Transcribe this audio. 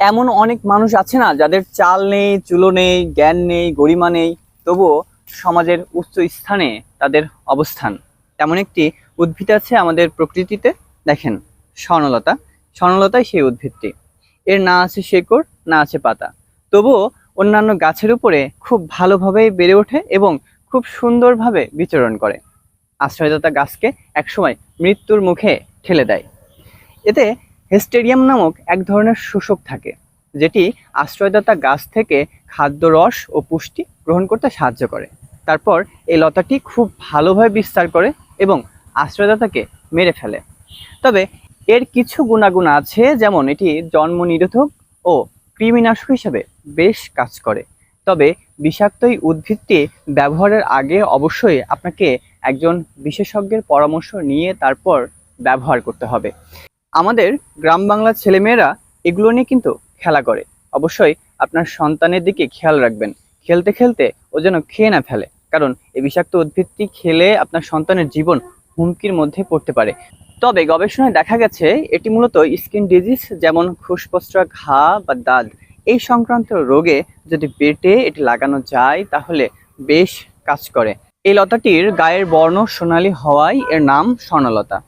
এমন অনেক মানুষ আছে না যাদের চাল নেই, চুলো নেই, জ্ঞান নেই, গরিমা নেই, তবুও সমাজের উচ্চ স্থানে তাদের অবস্থান। তেমন একটি উদ্ভিদ আছে আমাদের প্রকৃতিতে, দেখেন, স্বর্ণলতা। স্বর্ণলতাই সেই উদ্ভিদটি। এর না আছে শেকড়, না আছে পাতা। তবুও অন্যান্য গাছের উপরে খুব ভালোভাবে বেড়ে ওঠে এবং খুব সুন্দরভাবে বিচরণ করে। আশ্রয়দাতা গাছকে একসময় মৃত্যুর মুখে ঠেলে দেয়। এতে হেস্টেরিয়াম নামক এক ধরনের শোষক থাকে, যেটি আশ্রয়দাতা গাছ থেকে খাদ্য রস ও পুষ্টি গ্রহণ করতে সাহায্য করে। তারপর এই লতাটি খুব ভালোভাবে বিস্তার করে এবং আশ্রয়দাতাকে মেরে ফেলে। তবে এর কিছু গুণাগুণ আছে, যেমন এটি জন্ম নিরোধক ও কৃমিনাশক হিসেবে বেশ কাজ করে। তবে বিষাক্ত এই উদ্ভিদটি ব্যবহারের আগে অবশ্যই আপনাকে একজন বিশেষজ্ঞের পরামর্শ নিয়ে তারপর ব্যবহার করতে হবে। আমাদের গ্রাম বাংলার ছেলেমেয়েরা এগুলো নিয়ে কিন্তু খেলা করে। অবশ্যই আপনার সন্তানের দিকে খেয়াল রাখবেন। খেলতে খেলতে ও যেন খেয়ে না ফেলে। কারণ এই বিষাক্ত উদ্ভিদটি খেলে আপনার সন্তানের জীবন হুমকির মধ্যে পড়তে পারে। তবে গবেষণায় দেখা গেছে, এটি মূলত স্কিন ডিজিজ যেমন খুশপস্ত্রা ঘা বা দাঁত এই সংক্রান্ত রোগে যদি পেটে এটি লাগানো যায়, তাহলে বেশ কাজ করে। এই লতাটির গায়ের বর্ণ সোনালী হওয়ায় এর নাম স্বর্ণলতা।